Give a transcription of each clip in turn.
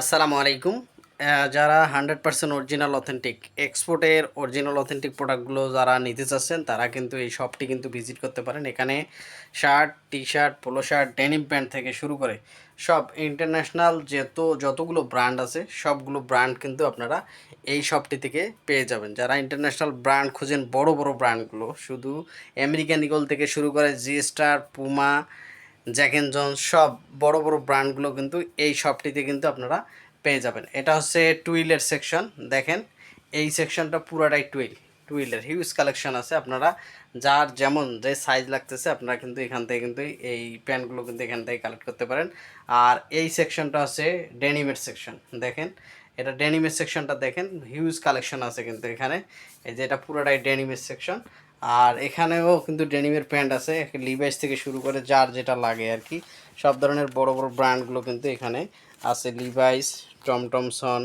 আসসালামু আলাইকুম। যারা হান্ড্রেড পার্সেন্ট অরিজিনাল অথেন্টিক, এক্সপোর্টের অরিজিনাল অথেন্টিক প্রোডাক্টগুলো যারা নিতে চাচ্ছেন, তারা কিন্তু এই শপটি কিন্তু ভিজিট করতে পারেন। এখানে shirt T shirt polo shirt, denim pant থেকে শুরু করে সব ইন্টারন্যাশনাল যত, যতগুলো ব্র্যান্ড আছে, সবগুলো ব্র্যান্ড কিন্তু আপনারা এই শপটি থেকে পেয়ে যাবেন। যারা ইন্টারন্যাশনাল ব্র্যান্ড খুঁজেন, বড় বড় ব্র্যান্ডগুলো, শুধু আমেরিকান ইগল থেকে শুরু করে G Star Puma Jack and Jones সব বড় বড় ব্র্যান্ডগুলো কিন্তু এই শপটিতে কিন্তু আপনারা পেয়ে যাবেন। এটা হচ্ছে টুইলের সেকশন দেখেন। এই সেকশনটা পুরাটাই টুইল টুইলের হিউজ কালেকশন আছে। আপনারা যার যেমন যে সাইজ লাগতেছে, আপনারা কিন্তু এখান থেকে কিন্তু এই প্যান্টগুলো কিন্তু এখান থেকে কালেক্ট করতে পারেন। আর এই সেকশনটা হচ্ছে ডেনিমের সেকশন দেখেন। এটা ডেনিমের সেকশনটা দেখেন হিউজ কালেকশন আছে কিন্তু এখানে। এই যে এটা পুরোটাই ডেনিমের সেকশন আর এখানেও কিন্তু ডেনিমের প্যান্ট আছে লিভাইস থেকে শুরু করে যার যেটা লাগে আর কি। সব ধরনের বড় বড় ব্র্যান্ডগুলো কিন্তু এখানে আছে লিভাইস টমটমসন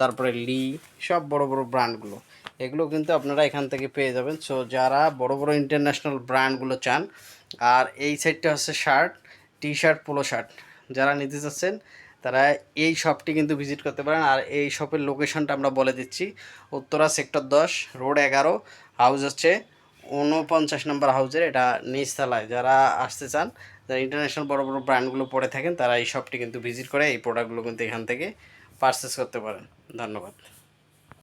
তারপরে লি সব বড় বড় ব্র্যান্ডগুলো। এগুলো কিন্তু আপনারা এখান থেকে পেয়ে যাবেন। সো যারা বড় বড় ইন্টারন্যাশনাল ব্র্যান্ডগুলো চান, আর এই সাইডটা হচ্ছে shirt T shirt polo shirt যারা নিতে চাচ্ছেন, তারা এই শপটি কিন্তু ভিজিট করতে পারেন। আর এই শপের লোকেশনটা আমরা বলে দিচ্ছি। উত্তরা সেক্টর দশ রোড এগারো হাউস হচ্ছে উনপঞ্চাশ নম্বর হাউজের এটা নিচতলায় যারা আসতে চান, যারা ইন্টারন্যাশনাল বড় বড় ব্র্যান্ডগুলো পড়ে থাকেন, তারা এই শপটি কিন্তু ভিজিট করে এই প্রোডাক্টগুলো কিন্তু এখান থেকে পারচেস করতে পারেন। ধন্যবাদ।